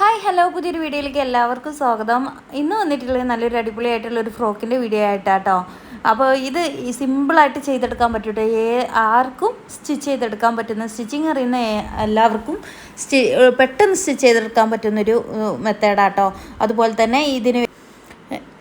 Hi hello പുതിയൊരു വീഡിയോയിലേക്ക് എല്ലാവർക്കും സ്വാഗതം. ഇന്ന് വന്നിട്ടുള്ളത് നല്ലൊരു അടിപൊളിയായിട്ടുള്ള ഒരു ഫ്രോക്കിന്റെ വീഡിയോ ആയിട്ടാട്ടോ. അപ്പോൾ ഇത് സിമ്പിളായിട്ട് ചെയ്തെടുക്കാൻ പറ്റൂട്ടോ? ഏ ആർക്കും സ്റ്റിച്ച് ചെയ്തെടുക്കാൻ പറ്റുന്ന സ്റ്റിച്ചിങ് അറിയുന്ന എല്ലാവർക്കും സ്റ്റി പെട്ടെന്ന് സ്റ്റിച്ച് ചെയ്തെടുക്കാൻ പറ്റുന്നൊരു മെത്തേഡാട്ടോ അതുപോലെ തന്നെ ഇതിന്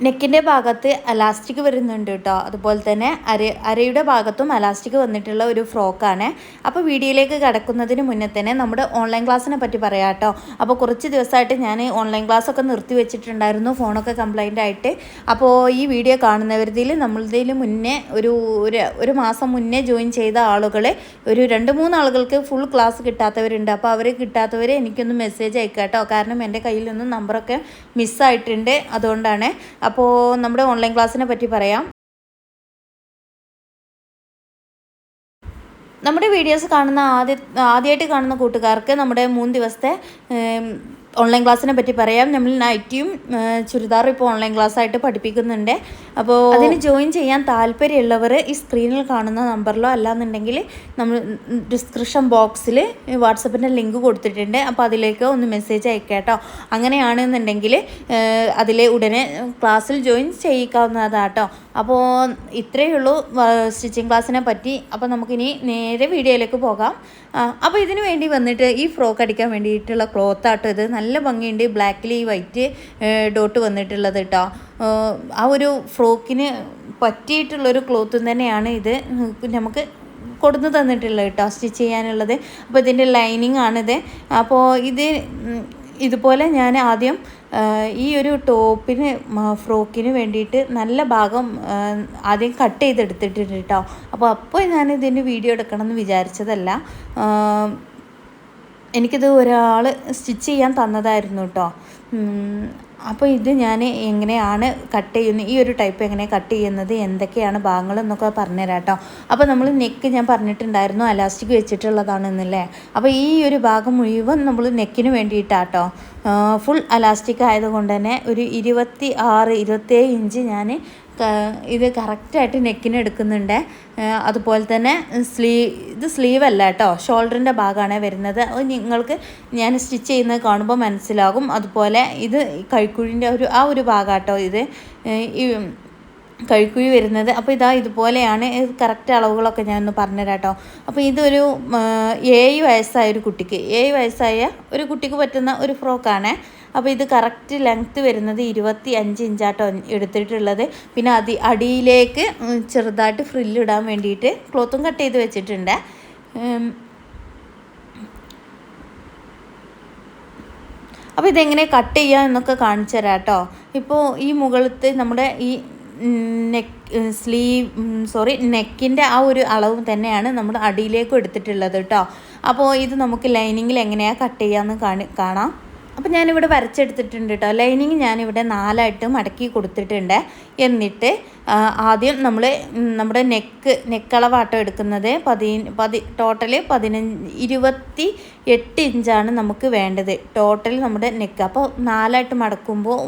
നെക്കിന്റെ ഭാഗത്ത് അലാസ്റ്റിക് വരുന്നുണ്ട് കേട്ടോ അതുപോലെ തന്നെ അര അരയുടെ ഭാഗത്തും അലാസ്റ്റിക് വന്നിട്ടുള്ള ഒരു ഫ്രോക്കാണ് അപ്പോൾ വീഡിയോയിലേക്ക് കിടക്കുന്നതിന് മുന്നേ തന്നെ നമ്മുടെ ഓൺലൈൻ ക്ലാസ്സിനെ പറ്റി പറയാം കേട്ടോ അപ്പോൾ കുറച്ച് ദിവസമായിട്ട് ഞാൻ ഓൺലൈൻ ക്ലാസ്സൊക്കെ നിർത്തി വെച്ചിട്ടുണ്ടായിരുന്നു ഫോണൊക്കെ കംപ്ലൈന്റ് ആയിട്ട്. അപ്പോൾ ഈ വീഡിയോ കാണുന്നവരിൽ നമ്മളിതിൽ മുന്നേ ഒരു ഒരു ഒരു മാസം മുന്നേ ജോയിൻ ചെയ്ത ആളുകൾ ഒരു രണ്ട് മൂന്ന് ആളുകൾക്ക് ഫുൾ ക്ലാസ് കിട്ടാത്തവരുണ്ട്. അപ്പോൾ അവർ കിട്ടാത്തവരെ എനിക്കൊന്ന് മെസ്സേജ് അയക്കാം കേട്ടോ കാരണം എന്റെ കയ്യിൽ നിന്നും നമ്പറൊക്കെ മിസ്സായിട്ടുണ്ട് അതുകൊണ്ടാണ് അപ്പോൾ നമ്മുടെ ഓൺലൈൻ ക്ലാസ്സിനെ പറ്റി പറയാം. നമ്മുടെ വീഡിയോസ് കാണുന്ന ആദ്യ ആദ്യമായിട്ട് കാണുന്ന കൂട്ടുകാർക്ക് നമ്മുടെ മൂന്ന് ദിവസത്തെ ഓൺലൈൻ ക്ലാസ്സിനെ പറ്റി പറയാം. നമ്മൾ നൈറ്റിയും ചുരിദാറും ഇപ്പോൾ ഓൺലൈൻ ക്ലാസ് ആയിട്ട് പഠിപ്പിക്കുന്നുണ്ട്. അപ്പോൾ അതിന് ജോയിൻ ചെയ്യാൻ താല്പര്യമുള്ളവർ ഈ സ്ക്രീനിൽ കാണുന്ന നമ്പറിലോ അല്ലാന്നുണ്ടെങ്കിൽ നമ്മൾ ഡിസ്ക്രിപ്ഷൻ ബോക്സിൽ വാട്സപ്പിന്റെ ലിങ്ക് കൊടുത്തിട്ടുണ്ട്. അപ്പോൾ അതിലേക്ക് ഒന്ന് മെസ്സേജ് അയക്കാം കേട്ടോ. അങ്ങനെയാണെന്നുണ്ടെങ്കിൽ അതിലെ ഉടനെ ക്ലാസ്സിൽ ജോയിൻ ചെയ്യിക്കാവുന്നതാട്ടോ അപ്പോൾ ഇത്രയേ ഉള്ളൂ സ്റ്റിച്ചിങ് ക്ലാസ്സിനെ പറ്റി. അപ്പോൾ നമുക്കിനി നേരെ വീഡിയോയിലേക്ക് പോകാം. അപ്പോൾ ഇതിന് വേണ്ടി വന്നിട്ട് ഈ ഫ്രോക്ക് അടിക്കാൻ വേണ്ടിയിട്ടുള്ള ക്ലോത്ത് ആട്ടോ ഇത്. നല്ല ഭംഗിയുണ്ട്. ബ്ലാക്കിൽ ഈ വൈറ്റ് ഡോട്ട് വന്നിട്ടുള്ളത് കേട്ടോ ആ, ഒരു ഫ്രോക്കിന് പറ്റിയിട്ടുള്ളൊരു ക്ലോത്ത് തന്നെയാണ് ഇത്. നമുക്ക് കൊടുന്ന് തന്നിട്ടുള്ളത് കേട്ടോ സ്റ്റിച്ച് ചെയ്യാനുള്ളത്. അപ്പോൾ ഇതിന്റെ ലൈനിങ് ആണിത്. അപ്പോൾ ഇത് ഇതുപോലെ ഞാൻ ആദ്യം ഈ ഒരു ടോപ്പിന് ഫ്രോക്കിന് വേണ്ടിയിട്ട് നല്ല ഭാഗം ആദ്യം കട്ട് ചെയ്തെടുത്തിട്ടുണ്ട് കേട്ടോ അപ്പോൾ അപ്പോൾ ഞാൻ ഇതിന് വീഡിയോ എടുക്കണം എന്ന് വിചാരിച്ചതല്ല എനിക്കിത് ഒരാൾ സ്റ്റിച്ച് ചെയ്യാൻ തന്നതായിരുന്നു കേട്ടോ അപ്പോൾ ഇത് ഞാൻ എങ്ങനെയാണ് കട്ട് ചെയ്യുന്നത് ഈ ഒരു ടൈപ്പ് എങ്ങനെ കട്ട് ചെയ്യുന്നത് എന്തൊക്കെയാണ് ഭാഗങ്ങൾ എന്നൊക്കെ പറഞ്ഞുതരാം കേട്ടോ അപ്പോൾ നമ്മൾ നെക്ക് ഞാൻ പറഞ്ഞിട്ടുണ്ടായിരുന്നു അലാസ്റ്റിക് വെച്ചിട്ടുള്ളതാണെന്നല്ലേ. അപ്പോൾ ഈ ഒരു ഭാഗം മുഴുവൻ നമ്മൾ നെക്കിന് വേണ്ടിയിട്ടാട്ടോ. ഫുൾ അലാസ്റ്റിക് ആയതുകൊണ്ട് തന്നെ ഒരു ഇരുപത്തി ആറ് ഇരുപത്തേഴ് ഇഞ്ച് ഞാൻ ഇത് കറക്റ്റായിട്ട് നെക്കിന് എടുക്കുന്നുണ്ട്. അതുപോലെ തന്നെ സ്ലീ ഇത് സ്ലീവ് അല്ല കേട്ടോ. ഷോൾഡറിന്റെ ഭാഗമാണ് വരുന്നത്. അത് നിങ്ങൾക്ക് ഞാൻ സ്റ്റിച്ച് ചെയ്യുന്നത് കാണുമ്പോൾ മനസ്സിലാകും. അതുപോലെ ഇത് കൈക്കുഴിന്റെ ഒരു ആ ഒരു ഭാഗമാട്ടോ ഇത്. ഈ കഴുക്കുഴി വരുന്നത്. അപ്പോൾ ഇതാ ഇതുപോലെയാണ് ഇത് കറക്റ്റ് അളവുകളൊക്കെ ഞാൻ ഒന്ന് പറഞ്ഞുതരാം കേട്ടോ അപ്പോൾ ഇതൊരു ഏഴ് വയസ്സായ ഒരു കുട്ടിക്ക്. ഏഴ് വയസ്സായ ഒരു കുട്ടിക്ക് പറ്റുന്ന ഒരു ഫ്രോക്കാണ്. അപ്പോൾ ഇത് കറക്റ്റ് ലെങ്ത്ത് വരുന്നത് ഇരുപത്തി അഞ്ച് ഇഞ്ചാട്ടോ എടുത്തിട്ടുള്ളത്. പിന്നെ അതി അടിയിലേക്ക് ചെറുതായിട്ട് ഫ്രില്ലിടാൻ വേണ്ടിയിട്ട് ക്ലോത്തും കട്ട് ചെയ്ത് വെച്ചിട്ടുണ്ട്. അപ്പോൾ ഇതെങ്ങനെ കട്ട് ചെയ്യുക എന്നൊക്കെ കാണിച്ചു തരാം കേട്ടോ ഇപ്പോൾ ഈ മുകളിലത്തെ നമ്മുടെ ഈ നെക്ക് സ്ലീവ് സോറി നെക്കിന്റെ ആ ഒരു അളവ് തന്നെയാണ് നമ്മൾ അടിയിലേക്കും എടുത്തിട്ടുള്ളത് കേട്ടോ. അപ്പോൾ ഇത് നമുക്ക് ലൈനിങ്ങിൽ എങ്ങനെയാണ് കട്ട് ചെയ്യാമെന്ന് കാണി കാണാം. അപ്പോൾ ഞാനിവിടെ വരച്ചെടുത്തിട്ടുണ്ട് കേട്ടോ. ലൈനിങ് ഞാനിവിടെ നാലായിട്ട് മടക്കി കൊടുത്തിട്ടുണ്ട്. എന്നിട്ട് ആദ്യം നമ്മൾ നമ്മുടെ നെക്ക് നെക്കളവാട്ടം എടുക്കുന്നത്. പതി പതി ടോട്ടൽ പതിനഞ്ച് ഇരുപത്തി എട്ട് ഇഞ്ചാണ് നമുക്ക് വേണ്ടത്. ടോട്ടൽ നമ്മുടെ നെക്ക്. അപ്പോൾ നാലായിട്ട് മടക്കുമ്പോൾ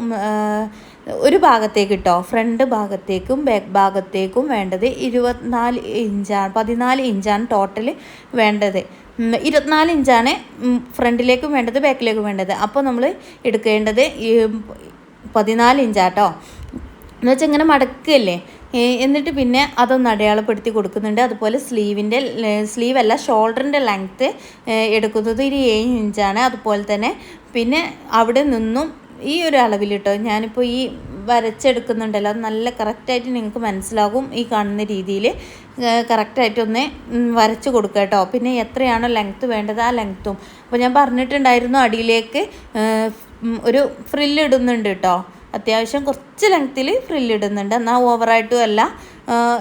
ഒരു ഭാഗത്തേക്ക് ഫ്രണ്ട് ഭാഗത്തേക്കും ബാക്ക് ഭാഗത്തേക്കും വേണ്ടത് ഇരുപത്തിനാല് ഇഞ്ചാണ് പതിനാല് ഇഞ്ചാണ് ടോട്ടൽ വേണ്ടത്. ഇരുപത്തിനാല് ഇഞ്ചാണ് ഫ്രണ്ടിലേക്കും വേണ്ടത് ബാക്കിലേക്കും വേണ്ടത്. അപ്പോൾ നമ്മൾ എടുക്കേണ്ടത് പതിനാല് ഇഞ്ചാട്ടോ. എന്ന് വെച്ചാൽ ഇങ്ങനെ മടക്കല്ലേ? എന്നിട്ട് പിന്നെ അതൊന്ന് അടയാളപ്പെടുത്തി കൊടുക്കുന്നുണ്ട്. അതുപോലെ സ്ലീവിന്റെ സ്ലീവ് അല്ല ഷോൾഡറിന്റെ ലെങ്ത്ത് എടുക്കുന്നത് ഒരു ഏഴ് ഇഞ്ചാണ്. അതുപോലെ തന്നെ പിന്നെ അവിടെ നിന്നും ഈ ഒരു അളവിൽ കേട്ടോ ഞാനിപ്പോൾ ഈ വരച്ചെടുക്കുന്നുണ്ടല്ലോ അത് നല്ല കറക്റ്റായിട്ട് നിങ്ങൾക്ക് മനസ്സിലാകും ഈ കാണുന്ന രീതിയിൽ കറക്റ്റായിട്ടൊന്ന് വരച്ച് കൊടുക്കുക കേട്ടോ. പിന്നെ എത്രയാണോ ലെങ്ത്ത് വേണ്ടത് ആ ലെങ്ത്തും അപ്പോൾ ഞാൻ പറഞ്ഞിട്ടുണ്ടായിരുന്നു അടിയിലേക്ക് ഒരു ഫ്രില്ല് ഇടുന്നുണ്ട് കേട്ടോ. അത്യാവശ്യം കുറച്ച് ലെങ്ത്തിൽ ഫ്രില്ലിടുന്നുണ്ട് എന്നാൽ ഓവറായിട്ടും അല്ല.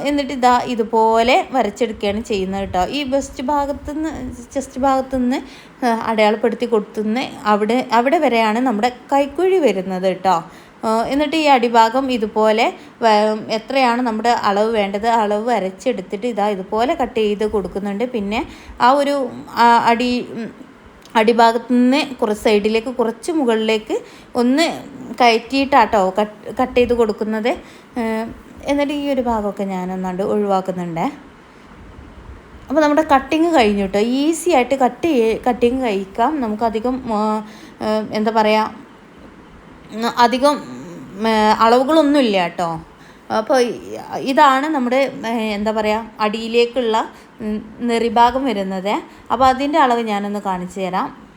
എന്നിട്ട് ഇതാ ഇതുപോലെ വരച്ചെടുക്കുകയാണ് ചെയ്യുന്നത് കേട്ടോ. ഈ ബെസ്റ്റ് ഭാഗത്തു നിന്ന് ചെസ്റ്റ് ഭാഗത്തു നിന്ന് അടയാളപ്പെടുത്തി കൊടുത്തുനിന്ന് അവിടെ അവിടെ വരെയാണ് നമ്മുടെ കൈക്കുഴി വരുന്നത് കേട്ടോ. എന്നിട്ട് ഈ അടിഭാഗം ഇതുപോലെ എത്രയാണ് നമ്മുടെ അളവ് വേണ്ടത്? അളവ് വരച്ചെടുത്തിട്ട് ഇതാ ഇതുപോലെ കട്ട് ചെയ്ത് കൊടുക്കുന്നുണ്ട്. പിന്നെ ആ ഒരു അടി അടിഭാഗത്തു നിന്ന് കുറച്ച് സൈഡിലേക്ക് കുറച്ച് മുകളിലേക്ക് ഒന്ന് കയറ്റിയിട്ടാട്ടോ കട്ട് കട്ട് ചെയ്ത് കൊടുക്കുന്നത്. എന്നിട്ട് ഈ ഒരു ഭാഗമൊക്കെ ഞാനൊന്നാണ്ട് ഒഴിവാക്കുന്നുണ്ടേ. അപ്പോൾ നമ്മുടെ കട്ടിങ് കഴിഞ്ഞു കേട്ടോ ഈസി ആയിട്ട് കട്ട് ചെയ്യ കട്ടിങ് കഴിക്കാം. നമുക്കധികം എന്താ പറയുക അധികം അളവുകളൊന്നുമില്ല കേട്ടോ അപ്പോൾ ഇതാണ് നമ്മുടെ എന്താ പറയുക അടിയിലേക്കുള്ള നെറിഭാഗം വരുന്നത്. അപ്പോൾ അതിന്റെ അളവ് ഞാനൊന്ന് കാണിച്ചു തരാം.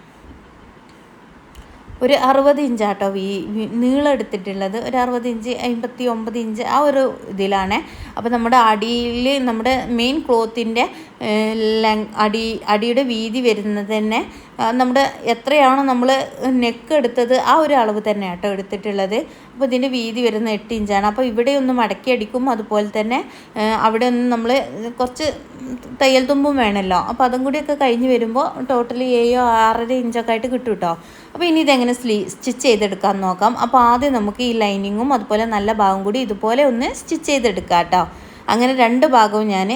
ഒരു അറുപത് ഇഞ്ചാട്ടോ വീ- നീളം എടുത്തിട്ടുള്ളത്. ഒരു അറുപത് ഇഞ്ച് അമ്പത്തി ഒമ്പത് ഇഞ്ച് ആ ഒരു ഇതിലാണ്. അപ്പോൾ നമ്മുടെ അടിയിൽ നമ്മുടെ മെയിൻ ക്ലോത്തിന്റെ അടി അടിയുടെ വീതി വരുന്നത് തന്നെ നമ്മുടെ എത്രയാണോ നമ്മൾ നെക്ക് എടുത്തത് ആ ഒരു അളവ് തന്നെ കേട്ടോ എടുത്തിട്ടുള്ളത്. അപ്പോൾ ഇതിന്റെ വീതി വരുന്ന എട്ട് ഇഞ്ചാണ്. അപ്പോൾ ഇവിടെ ഒന്ന് മടക്കി അടിക്കും അതുപോലെ തന്നെ അവിടെ ഒന്ന് നമ്മൾ കുറച്ച് തയ്യൽ തുമ്പും വേണമല്ലോ. അപ്പോൾ അതും കൂടിയൊക്കെ കഴിഞ്ഞ് വരുമ്പോൾ ടോട്ടലി ഏഴോ ആറര ഇഞ്ചൊക്കെ ആയിട്ട് കിട്ടും കേട്ടോ. അപ്പോൾ ഇനി ഇതെങ്ങനെ സ്ലീ സ്റ്റിച്ച് ചെയ്തെടുക്കാൻ നോക്കാം. അപ്പോൾ ആദ്യം നമുക്ക് ഈ ലൈനിങ്ങും അതുപോലെ നല്ല ഭാഗം കൂടി ഇതുപോലെ ഒന്ന് സ്റ്റിച്ച് ചെയ്തെടുക്കാം കേട്ടോ. അങ്ങനെ രണ്ട് ഭാഗവും ഞാൻ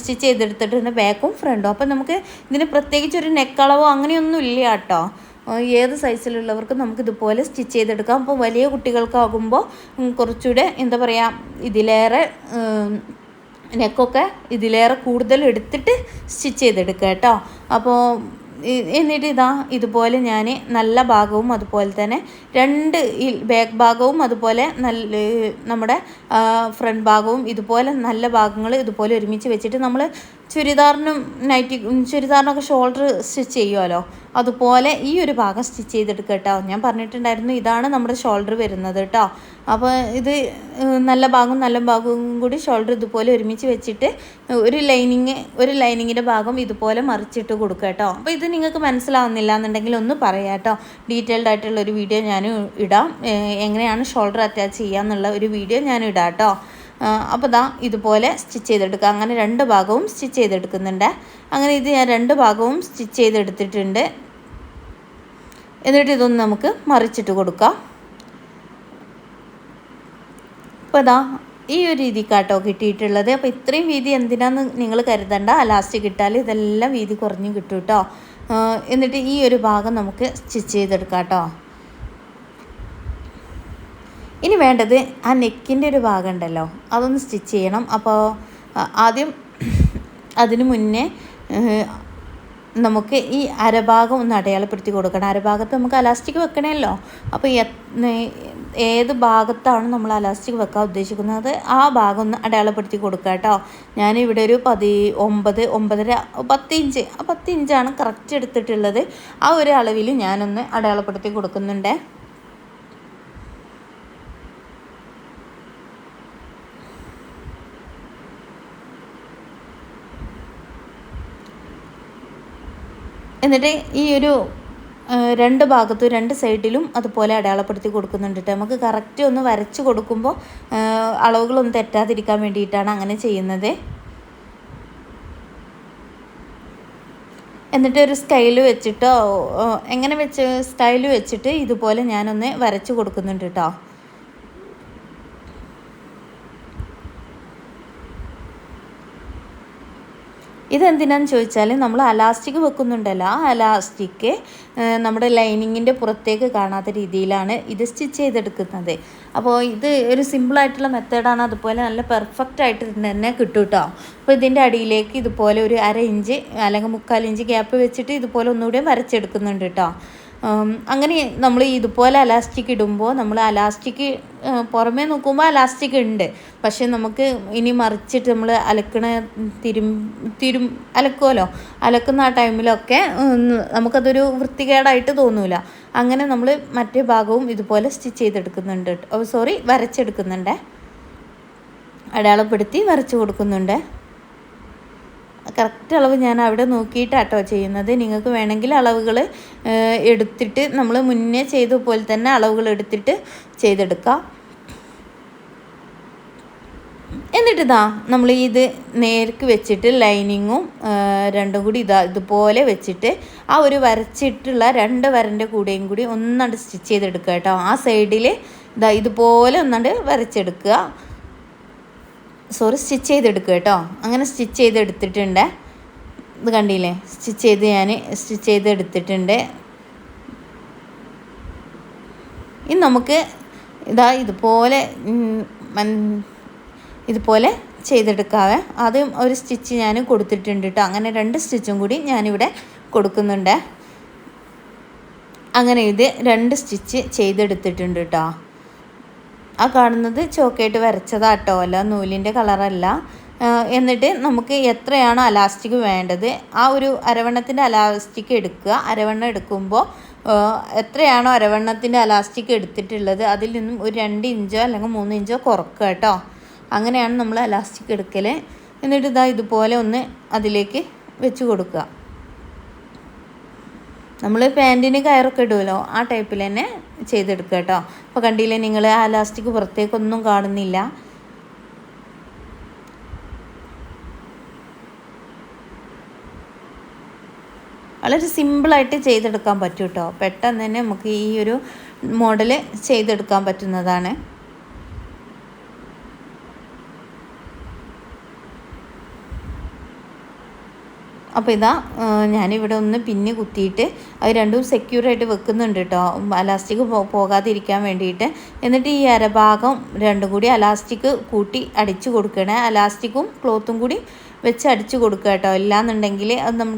സ്റ്റിച്ച് ചെയ്തെടുത്തിട്ടുണ്ട് ബാക്കും ഫ്രണ്ടും അപ്പം നമുക്ക് ഇതിന് പ്രത്യേകിച്ച് ഒരു നെക്കളവോ അങ്ങനെയൊന്നും ഇല്ല കേട്ടോ. ഏത് സൈസിലുള്ളവർക്കും നമുക്കിതുപോലെ സ്റ്റിച്ച് ചെയ്തെടുക്കാം. അപ്പോൾ വലിയ കുട്ടികൾക്കാകുമ്പോൾ കുറച്ചുകൂടെ എന്താ പറയുക ഇതിലേറെ നെക്കൊക്കെ ഇതിലേറെ കൂടുതൽ എടുത്തിട്ട് സ്റ്റിച്ച് ചെയ്തെടുക്കുക കേട്ടോ. അപ്പോൾ എന്നിട്ട് ഇതാ ഇതുപോലെ ഞാൻ നല്ല ഭാഗവും അതുപോലെ തന്നെ രണ്ട് ബാക്ക് ഭാഗവും അതുപോലെ നല്ല നമ്മുടെ ഫ്രണ്ട് ഭാഗവും ഇതുപോലെ നല്ല ഭാഗങ്ങൾ ഇതുപോലെ ഒരുമിച്ച് വെച്ചിട്ട് നമ്മൾ ചുരിദാറിനും നൈറ്റി ചുരിദാറിനൊക്കെ ഷോൾഡർ സ്റ്റിച്ച് ചെയ്യുമല്ലോ അതുപോലെ ഈ ഒരു ഭാഗം സ്റ്റിച്ച് ചെയ്തെടുക്കുക കേട്ടോ. ഞാൻ പറഞ്ഞിട്ടുണ്ടായിരുന്നു ഇതാണ് നമ്മുടെ ഷോൾഡർ വരുന്നത് കേട്ടോ. അപ്പോൾ ഇത് നല്ല ഭാഗവും നല്ല ഭാഗവും കൂടി ഷോൾഡർ ഇതുപോലെ ഒരുമിച്ച് വെച്ചിട്ട് ഒരു ലൈനിങ് ഒരു ലൈനിങ്ങിന്റെ ഭാഗം ഇതുപോലെ മറിച്ചിട്ട് കൊടുക്കുക കേട്ടോ. അപ്പോൾ ഇത് നിങ്ങൾക്ക് മനസ്സിലാവുന്നില്ല എന്നുണ്ടെങ്കിൽ ഒന്ന് പറയാം കേട്ടോ. ഡീറ്റെയിൽഡ് ആയിട്ടുള്ള ഒരു വീഡിയോ ഞാൻ ഇടാം. എങ്ങനെയാണ് ഷോൾഡർ അറ്റാച്ച് ചെയ്യുക എന്നുള്ള ഒരു വീഡിയോ ഞാൻ ഇടാം കേട്ടോ. അപ്പോൾ ദാ ഇതുപോലെ സ്റ്റിച്ച് ചെയ്തെടുക്കുക. അങ്ങനെ രണ്ട് ഭാഗവും സ്റ്റിച്ച് ചെയ്തെടുക്കുന്നുണ്ട്. അങ്ങനെ ഇത് ഞാൻ രണ്ട് ഭാഗവും സ്റ്റിച്ച് ചെയ്തെടുത്തിട്ടുണ്ട്. എന്നിട്ട് ഇതൊന്ന് നമുക്ക് മറിച്ചിട്ട് കൊടുക്കാം. അപ്പോൾ ഇതാ ഈ ഒരു രീതി രീതിക്കാട്ടോ കിട്ടിയിട്ടുള്ളത്. അപ്പോൾ ഇത്രയും വീതി എന്തിനാന്ന് നിങ്ങൾ കരുതണ്ട. ലാസ്റ്റ് കിട്ടാൽ ഇതെല്ലാം വീതി കുറഞ്ഞു കിട്ടും കേട്ടോ എന്നിട്ട് ഈ ഒരു ഭാഗം നമുക്ക് സ്റ്റിച്ച് ചെയ്തെടുക്കാം കേട്ടോ ഇനി വേണ്ടത് ആ നെക്കിന്റെ ഒരു ഭാഗം ഉണ്ടല്ലോ അതൊന്ന് സ്റ്റിച്ച് ചെയ്യണം. അപ്പോൾ ആദ്യം അതിനു മുന്നേ നമുക്ക് ഈ അരഭാഗം ഒന്ന് അടയാളപ്പെടുത്തി കൊടുക്കണം. അരഭാഗത്ത് നമുക്ക് അലാസ്റ്റിക് വെക്കണമല്ലോ. അപ്പോൾ ഏത് ഭാഗത്താണ് നമ്മൾ അലാസ്റ്റിക് വെക്കാൻ ഉദ്ദേശിക്കുന്നത്? ആ ഭാഗം ഒന്ന് അടയാളപ്പെടുത്തി കൊടുക്കുക കേട്ടോ. ഞാനിവിടെ ഒരു പതി ഒമ്പത് ഒമ്പതര പത്ത് ഇഞ്ച് ആ പത്ത് ഇഞ്ചാണ് കറക്റ്റ് എടുത്തിട്ടുള്ളത്. ആ ഒരു അളവിൽ ഞാനൊന്ന് അടയാളപ്പെടുത്തി കൊടുക്കുന്നുണ്ട്. എന്നിട്ട് ഈ ഒരു രണ്ട് ഭാഗത്തും രണ്ട് സൈഡിലും അതുപോലെ അടയാളപ്പെടുത്തി കൊടുക്കുന്നുണ്ട് കേട്ടോ നമുക്ക് കറക്റ്റ് ഒന്ന് വരച്ച് കൊടുക്കുമ്പോൾ അളവുകളൊന്നും തെറ്റാതിരിക്കാൻ വേണ്ടിയിട്ടാണ് അങ്ങനെ ചെയ്യുന്നത്. എന്നിട്ട് ഒരു സ്കൈൽ വെച്ചിട്ടോ എങ്ങനെ വെച്ച് സ്റ്റൈൽ വെച്ചിട്ട് ഇതുപോലെ ഞാനൊന്ന് വരച്ച് കൊടുക്കുന്നുണ്ട് കേട്ടോ ഇതെന്തിനാന്ന് ചോദിച്ചാൽ നമ്മൾ അലാസ്റ്റിക് വെക്കുന്നുണ്ടല്ലോ. ആ അലാസ്റ്റിക് നമ്മുടെ ലൈനിങ്ങിന്റെ പുറത്തേക്ക് കാണാത്ത രീതിയിലാണ് ഇത് സ്റ്റിച്ച് ചെയ്തെടുക്കുന്നത്. അപ്പോൾ ഇത് ഒരു സിമ്പിളായിട്ടുള്ള മെത്തേഡാണ് അതുപോലെ നല്ല പെർഫെക്റ്റ് ആയിട്ട് തന്നെ കിട്ടും കേട്ടോ അപ്പോൾ ഇതിന്റെ അടിയിലേക്ക് ഇതുപോലെ ഒരു അര ഇഞ്ച് അല്ലെങ്കിൽ മുക്കാൽ ഇഞ്ച് ഗ്യാപ്പ് വെച്ചിട്ട് ഇതുപോലെ ഒന്നുകൂടി വരച്ചെടുക്കുന്നുണ്ട് കേട്ടോ അങ്ങനെ നമ്മൾ ഇതുപോലെ അലാസ്റ്റിക് ഇടുമ്പോൾ നമ്മൾ അലാസ്റ്റിക് പുറമേ നോക്കുമ്പോൾ അലാസ്റ്റിക് ഉണ്ട്. പക്ഷെ നമുക്ക് ഇനി മറിച്ചിട്ട് നമ്മൾ അലക്കണ തിരും തിരും അലക്കുമല്ലോ അലക്കുന്ന ആ ടൈമിലൊക്കെ നമുക്കതൊരു വൃത്തികേടായിട്ട് തോന്നൂല. അങ്ങനെ നമ്മൾ മറ്റേ ഭാഗവും ഇതുപോലെ സ്റ്റിച്ച് ചെയ്തെടുക്കുന്നുണ്ട് സോറി വരച്ചെടുക്കുന്നുണ്ട്. അടയാളപ്പെടുത്തി വരച്ചു കൊടുക്കുന്നുണ്ട്. കറക്റ്റ് അളവ് ഞാൻ അവിടെ നോക്കിയിട്ടാട്ടോ ചെയ്യുന്നത്. നിങ്ങൾക്ക് വേണമെങ്കിൽ അളവുകൾ എടുത്തിട്ട് നമ്മൾ മുന്നേ ചെയ്ത പോലെ തന്നെ അളവുകൾ എടുത്തിട്ട് ചെയ്തെടുക്കാം. എന്നിട്ട് ഇതാ നമ്മൾ ഇത് നേർക്ക് വെച്ചിട്ട് ലൈനിങ്ങും രണ്ടും കൂടി ഇതാ ഇതുപോലെ വെച്ചിട്ട് ആ ഒരു വരച്ചിട്ടുള്ള രണ്ട് വരന്റെ കൂടെയും കൂടി ഒന്നണ്ട് സ്റ്റിച്ച് ചെയ്തെടുക്കുക കേട്ടോ. ആ സൈഡിൽ ഇതാ ഇതുപോലെ ഒന്നണ്ട് വരച്ചെടുക്കുക. സോറി സ്റ്റിച്ച് ചെയ്തെടുക്കുക കേട്ടോ. അങ്ങനെ സ്റ്റിച്ച് ചെയ്തെടുത്തിട്ടുണ്ട്. ഇത് കണ്ടില്ലേ? സ്റ്റിച്ച് ചെയ്ത് ഞാൻ സ്റ്റിച്ച് ചെയ്തെടുത്തിട്ടുണ്ട്. ഇനി നമുക്ക് ഇതാ ഇതുപോലെ ഇതുപോലെ ചെയ്തെടുക്കാവേ. ആദ്യം ഒരു സ്റ്റിച്ച് ഞാൻ കൊടുത്തിട്ടുണ്ട് കേട്ടോ. അങ്ങനെ രണ്ട് സ്റ്റിച്ചും കൂടി ഞാനിവിടെ കൊടുക്കുന്നുണ്ട്. അങ്ങനെ ഇത് രണ്ട് സ്റ്റിച്ച് ചെയ്തെടുത്തിട്ടുണ്ട് കേട്ടോ. ആ കാണുന്നത് ചോക്കായിട്ട് വരച്ചതാട്ടോ. അല്ല നൂലിന്റെ കളറല്ല. എന്നിട്ട് നമുക്ക് എത്രയാണ് അലാസ്റ്റിക് വേണ്ടത്? ആ ഒരു അരവണ്ണത്തിന്റെ അലാസ്റ്റിക് എടുക്കുക. അരവണ്ണം എടുക്കുമ്പോൾ എത്രയാണോ അരവണ്ണത്തിന്റെ അലാസ്റ്റിക് എടുത്തിട്ടുള്ളത്? അതിൽ നിന്നും ഒരു രണ്ട് ഇഞ്ചോ അല്ലെങ്കിൽ മൂന്ന് ഇഞ്ചോ കുറക്കുക കേട്ടോ. അങ്ങനെയാണ് നമ്മൾ അലാസ്റ്റിക് എടുക്കൽ എന്നിട്ട് ഇതാ ഇതുപോലെ ഒന്ന് അതിലേക്ക് വെച്ച് കൊടുക്കുക. നമ്മൾ പാന്റിന് കയറൊക്കെ ഇടുമല്ലോ ആ ടൈപ്പിൽ തന്നെ ചെയ്തെടുക്കുക കേട്ടോ. അപ്പോൾ കണ്ടില്ലേ നിങ്ങൾ ആ ലാസ്റ്റിക് പുറത്തേക്കൊന്നും കാണുന്നില്ല. വളരെ സിമ്പിളായിട്ട് ചെയ്തെടുക്കാൻ പറ്റും കേട്ടോ. പെട്ടെന്ന് തന്നെ നമുക്ക് ഈ ഒരു മോഡൽ ചെയ്തെടുക്കാൻ പറ്റുന്നതാണ്. അപ്പോൾ ഇതാ ഞാനിവിടെ ഒന്ന് പിന്നി കുത്തിയിട്ട് അത് രണ്ടും സെക്യൂറായിട്ട് വെക്കുന്നുണ്ട് കേട്ടോ അലാസ്റ്റിക് പോകാതിരിക്കാൻ വേണ്ടിയിട്ട്. എന്നിട്ട് ഈ അരഭാഗം രണ്ടും കൂടി അലാസ്റ്റിക് കൂട്ടി അടിച്ചു കൊടുക്കണേ. അലാസ്റ്റിക്കും ക്ലോത്തും കൂടി വെച്ച് അടിച്ചു കൊടുക്കുക കേട്ടോ. ഇല്ലാന്നുണ്ടെങ്കിൽ അത് നം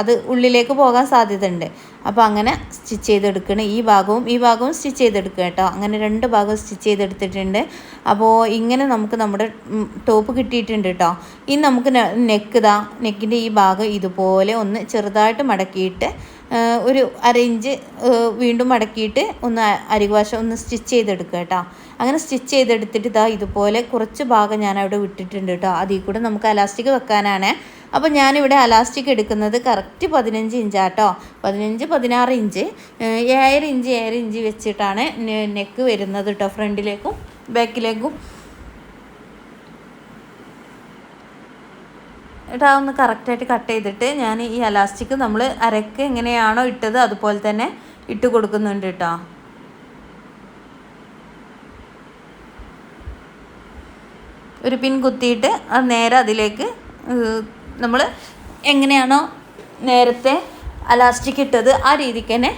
അത് ഉള്ളിലേക്ക് പോകാൻ സാധ്യതയുണ്ട്. അപ്പോൾ അങ്ങനെ സ്റ്റിച്ച് ചെയ്തെടുക്കണം. ഈ ഭാഗവും ഈ ഭാഗവും സ്റ്റിച്ച് ചെയ്തെടുക്കുക കേട്ടോ. അങ്ങനെ രണ്ട് ഭാഗവും സ്റ്റിച്ച് ചെയ്തെടുത്തിട്ടുണ്ട്. അപ്പോൾ ഇങ്ങനെ നമുക്ക് നമ്മുടെ ടോപ്പ് കിട്ടിയിട്ടുണ്ട് കേട്ടോ. ഇനി നമുക്ക് നെക്ക് ഇതാ നെക്കിന്റെ ഈ ഭാഗം ഇതുപോലെ ഒന്ന് ചെറുതായിട്ട് മടക്കിയിട്ട് ഒരു അര ഇഞ്ച് വീണ്ടും മടക്കിയിട്ട് ഒന്ന് അരികുവാശം ഒന്ന് സ്റ്റിച്ച് ചെയ്തെടുക്കുക കേട്ടോ. അങ്ങനെ സ്റ്റിച്ച് ചെയ്തെടുത്തിട്ട് ഇതാ ഇതുപോലെ കുറച്ച് ഭാഗം ഞാൻ അവിടെ വിട്ടിട്ടുണ്ട് കേട്ടോ. അതിൽ കൂടെ നമുക്ക് അലാസ്റ്റിക് വെക്കാനാണ്. അപ്പോൾ ഞാനിവിടെ അലാസ്റ്റിക് എടുക്കുന്നത് കറക്റ്റ് പതിനഞ്ച് ഇഞ്ചാട്ടോ. പതിനഞ്ച് പതിനാറ് ഇഞ്ച്. ഏഴര ഇഞ്ച് ഏഴര ഇഞ്ച് വെച്ചിട്ടാണ് നെക്ക് വരുന്നത് കേട്ടോ ഫ്രണ്ടിലേക്കും ബാക്കിലേക്കും. എന്നിട്ട് അതൊന്ന് കറക്റ്റായിട്ട് കട്ട് ചെയ്തിട്ട് ഞാൻ ഈ അലാസ്റ്റിക് നമ്മൾ അരക്ക് എങ്ങനെയാണോ ഇട്ടത് അതുപോലെ തന്നെ ഇട്ട് കൊടുക്കുന്നുണ്ട് കേട്ടോ. ഒരു പിൻ കുത്തിയിട്ട് അത് നേരെ അതിലേക്ക് നമ്മൾ എങ്ങനെയാണോ നേരത്തെ അലാസ്റ്റിക് ഇട്ടത് ആ രീതിക്ക് തന്നെ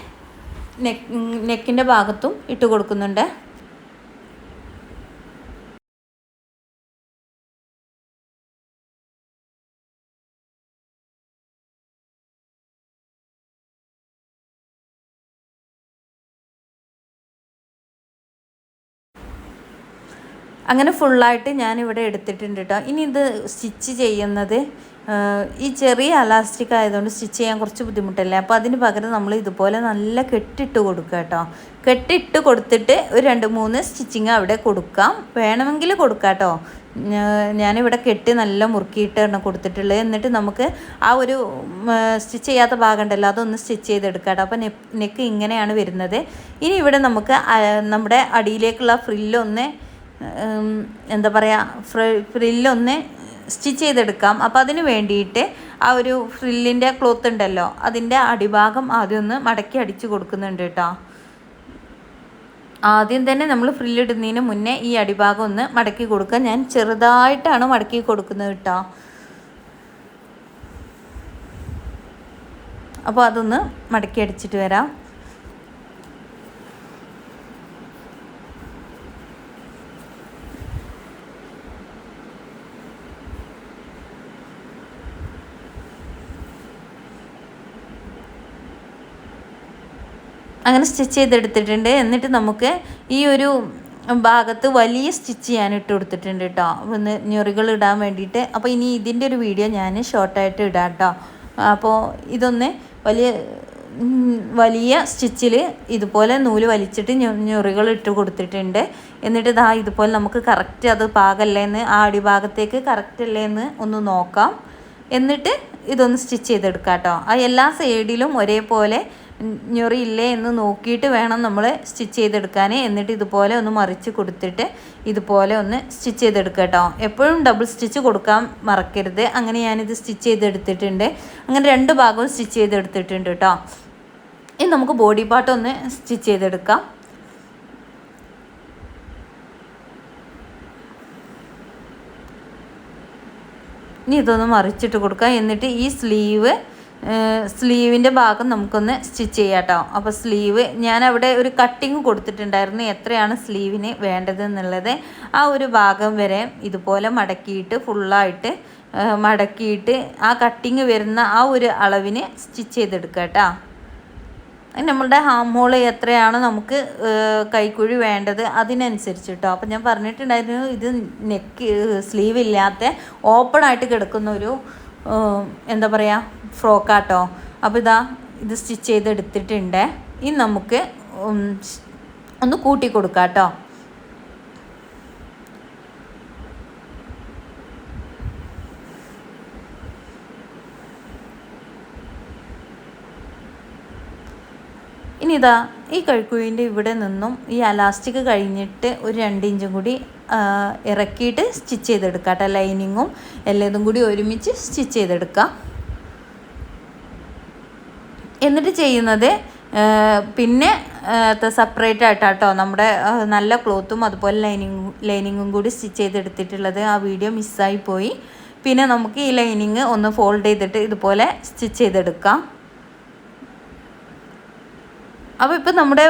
നെക്ക് നെക്കിന്റെ ഭാഗത്തും ഇട്ട് കൊടുക്കുന്നുണ്ട്. അങ്ങനെ ഫുള്ളായിട്ട് ഞാനിവിടെ എടുത്തിട്ടുണ്ട് കേട്ടോ ഇനി ഇത് സ്റ്റിച്ച് ചെയ്യുന്നത് ഈ ചെറിയ അലാസ്റ്റിക് ആയതുകൊണ്ട് സ്റ്റിച്ച് ചെയ്യാൻ കുറച്ച് ബുദ്ധിമുട്ടല്ലേ? അപ്പോൾ അതിന് പകരം നമ്മൾ ഇതുപോലെ നല്ല കെട്ടിട്ട് കൊടുക്കുക കേട്ടോ കെട്ടിട്ട് കൊടുത്തിട്ട് ഒരു രണ്ട് മൂന്ന് സ്റ്റിച്ചിങ് അവിടെ കൊടുക്കാം. വേണമെങ്കിൽ കൊടുക്കാം കേട്ടോ ഞാനിവിടെ കെട്ടി നല്ല മുറുക്കിയിട്ടാണ് കൊടുത്തിട്ടുള്ളത്. എന്നിട്ട് നമുക്ക് ആ ഒരു സ്റ്റിച്ച് ചെയ്യാത്ത ഭാഗം ഉണ്ടല്ലോ അതൊന്ന് സ്റ്റിച്ച് ചെയ്തെടുക്കാം കേട്ടോ അപ്പോൾ നെക്ക് ഇങ്ങനെയാണ് വരുന്നത്. ഇനി ഇവിടെ നമുക്ക് നമ്മുടെ അടിയിലേക്കുള്ള ഫ്രില്ലൊന്ന് എന്താ പറയുക ഫ്രി ഫ്രില്ലൊന്ന് സ്റ്റിച്ച് ചെയ്തെടുക്കാം. അപ്പോൾ അതിന് വേണ്ടിയിട്ട് ആ ഒരു ഫ്രില്ലിന്റെ ക്ലോത്ത് ഉണ്ടല്ലോ അതിന്റെ അടിഭാഗം ആദ്യം ഒന്ന് മടക്കി അടിച്ചു കൊടുക്കുന്നുണ്ട് കേട്ടോ ആദ്യം തന്നെ നമ്മൾ ഫ്രില്ലിടുന്നതിന് മുന്നേ ഈ അടിഭാഗം ഒന്ന് മടക്കി കൊടുക്കുക. ഞാൻ ചെറുതായിട്ടാണ് മടക്കി കൊടുക്കുന്നത് കേട്ടോ അപ്പോൾ അതൊന്ന് മടക്കി അടിച്ചിട്ട് വരാം. അങ്ങനെ സ്റ്റിച്ച് ചെയ്തെടുത്തിട്ടുണ്ട്. എന്നിട്ട് നമുക്ക് ഈ ഒരു ഭാഗത്ത് വലിയ സ്റ്റിച്ച് ഞാൻ ഇട്ട് കൊടുത്തിട്ടുണ്ട് കേട്ടോ ഒന്ന് ഞൊറികൾ ഇടാൻ വേണ്ടിയിട്ട്. അപ്പോൾ ഇനി ഇതിന്റെ ഒരു വീഡിയോ ഞാൻ ഷോർട്ടായിട്ട് ഇടാം കേട്ടോ അപ്പോൾ ഇതൊന്ന് വലിയ വലിയ സ്റ്റിച്ചിൽ ഇതുപോലെ നൂൽ വലിച്ചിട്ട് ഞൊറികൾ ഇട്ട് കൊടുത്തിട്ടുണ്ട്. എന്നിട്ട് ഇതാ ഇതുപോലെ നമുക്ക് കറക്റ്റ് അത് പാകല്ലേ എന്ന് ആ അടിഭാഗത്തേക്ക് കറക്റ്റ് അല്ലേ എന്ന് ഒന്ന് നോക്കാം. എന്നിട്ട് ഇതൊന്ന് സ്റ്റിച്ച് ചെയ്തെടുക്കാം കേട്ടോ ആ എല്ലാ സൈഡിലും ഒരേപോലെ ഞൊറിയില്ലേ എന്ന് നോക്കിയിട്ട് വേണം നമ്മൾ സ്റ്റിച്ച് ചെയ്തെടുക്കാൻ എന്നിട്ട് ഇതുപോലെ ഒന്ന് മറിച്ച് കൊടുത്തിട്ട് ഇതുപോലെ ഒന്ന് സ്റ്റിച്ച് ചെയ്തെടുക്കുക കേട്ടോ. എപ്പോഴും ഡബിൾ സ്റ്റിച്ച് കൊടുക്കാൻ മറക്കരുത്. അങ്ങനെ ഞാനിത് സ്റ്റിച്ച് ചെയ്തെടുത്തിട്ടുണ്ട്. അങ്ങനെ രണ്ട് ഭാഗവും സ്റ്റിച്ച് ചെയ്തെടുത്തിട്ടുണ്ട് കേട്ടോ. ഇനി നമുക്ക് ബോഡി പാർട്ട് ഒന്ന് സ്റ്റിച്ച് ചെയ്തെടുക്കാം. ഇനി ഇതൊന്ന് മറിച്ചിട്ട് കൊടുക്കാം എന്നിട്ട് ഈ സ്ലീവ് സ്ലീവിന്റെ ഭാഗം നമുക്കൊന്ന് സ്റ്റിച്ച് ചെയ്യാം കേട്ടോ അപ്പോൾ സ്ലീവ് ഞാൻ അവിടെ ഒരു കട്ടിങ് കൊടുത്തിട്ടുണ്ടായിരുന്നു എത്രയാണ് സ്ലീവിന് വേണ്ടത് എന്നുള്ളത് ആ ഒരു ഭാഗം വരെ ഇതുപോലെ മടക്കിയിട്ട് ഫുള്ളായിട്ട് മടക്കിയിട്ട് ആ കട്ടിങ് വരുന്ന ആ ഒരു അളവിന് സ്റ്റിച്ച് ചെയ്തെടുക്കുക കേട്ടോ. നമ്മളുടെ ഹാം ഹോൾ എത്രയാണ് നമുക്ക് കൈക്കുഴി വേണ്ടത് അതിനനുസരിച്ച് കേട്ടോ. അപ്പം ഞാൻ പറഞ്ഞിട്ടുണ്ടായിരുന്നു ഇത് നെക്ക് സ്ലീവ് ഇല്ലാത്ത ഓപ്പൺ ആയിട്ട് കിടക്കുന്ന ഒരു എന്താ പറയുക ഫ്രോക്കാട്ടോ. അപ്പോൾ ഇതാ ഇത് സ്റ്റിച്ച് ചെയ്തെടുത്തിട്ടുണ്ട്. ഇനി നമുക്ക് ഒന്ന് കൂട്ടി കൊടുക്കാം കേട്ടോ ഇനി ഇതാ ഈ കഴുക്കുഴിന്റെ ഇവിടെ നിന്നും ഈ അലാസ്റ്റിക് കഴിഞ്ഞിട്ട് ഒരു രണ്ട് ഇഞ്ചും കൂടി ഇറക്കിയിട്ട് സ്റ്റിച്ച് ചെയ്തെടുക്കാം കേട്ടോ ലൈനിങ്ങും എല്ലാതും കൂടി ഒരുമിച്ച് സ്റ്റിച്ച് ചെയ്തെടുക്കാം. എന്നിട്ട് ചെയ്യുന്നത് പിന്നെ സെപ്പറേറ്റ് ആയിട്ടാട്ടോ. നമ്മുടെ നല്ല ക്ലോത്തും അതുപോലെ ലൈനിങ് ലൈനിങ്ങും കൂടി സ്റ്റിച്ച് ചെയ്തെടുത്തിട്ടുള്ളത് ആ വീഡിയോ മിസ്സായി പോയി. പിന്നെ നമുക്ക് ഈ ലൈനിങ് ഒന്ന് ഫോൾഡ് ചെയ്തിട്ട് ഇതുപോലെ സ്റ്റിച്ച് ചെയ്തെടുക്കാം. അപ്പോൾ ഇപ്പം നമ്മുടെ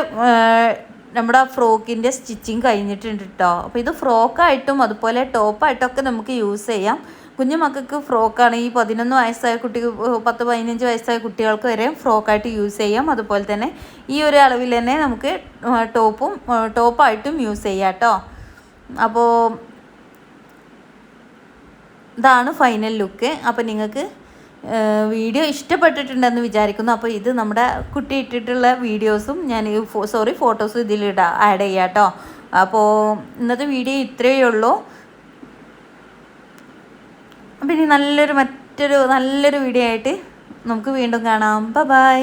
നമ്മുടെ ആ ഫ്രോക്കിന്റെ സ്റ്റിച്ചിങ് കഴിഞ്ഞിട്ടുണ്ട് കേട്ടോ അപ്പോൾ ഇത് ഫ്രോക്കായിട്ടും അതുപോലെ ടോപ്പായിട്ടൊക്കെ നമുക്ക് യൂസ് ചെയ്യാം. കുഞ്ഞു മക്കൾക്ക് ഫ്രോക്കാണ്. ഈ പതിനൊന്ന് വയസ്സായ കുട്ടി പത്ത് പതിനഞ്ച് വയസ്സായ കുട്ടികൾക്ക് വരെ ഫ്രോക്കായിട്ട് യൂസ് ചെയ്യാം. അതുപോലെ തന്നെ ഈ ഒരു അളവിൽ തന്നെ നമുക്ക് ടോപ്പും ടോപ്പായിട്ടും യൂസ് ചെയ്യാം കേട്ടോ. അപ്പോൾ ഇതാണ് ഫൈനൽ ലുക്ക്. അപ്പോൾ നിങ്ങൾക്ക് വീഡിയോ ഇഷ്ടപ്പെട്ടിട്ടുണ്ടെന്ന് വിചാരിക്കുന്നു. അപ്പോൾ ഇത് നമ്മുടെ കുട്ടി ഇട്ടിട്ടുള്ള വീഡിയോസും ഞാൻ സോറി ഫോട്ടോസും ഇതിലിടാം ആഡ് ചെയ്യാം കേട്ടോ. അപ്പോൾ ഇന്നത്തെ വീഡിയോ ഇത്രയേ ഉള്ളൂ. അപ്പോൾ ഇനി നല്ലൊരു മറ്റൊരു നല്ലൊരു വീഡിയോ ആയിട്ട് നമുക്ക് വീണ്ടും കാണാം. ബൈ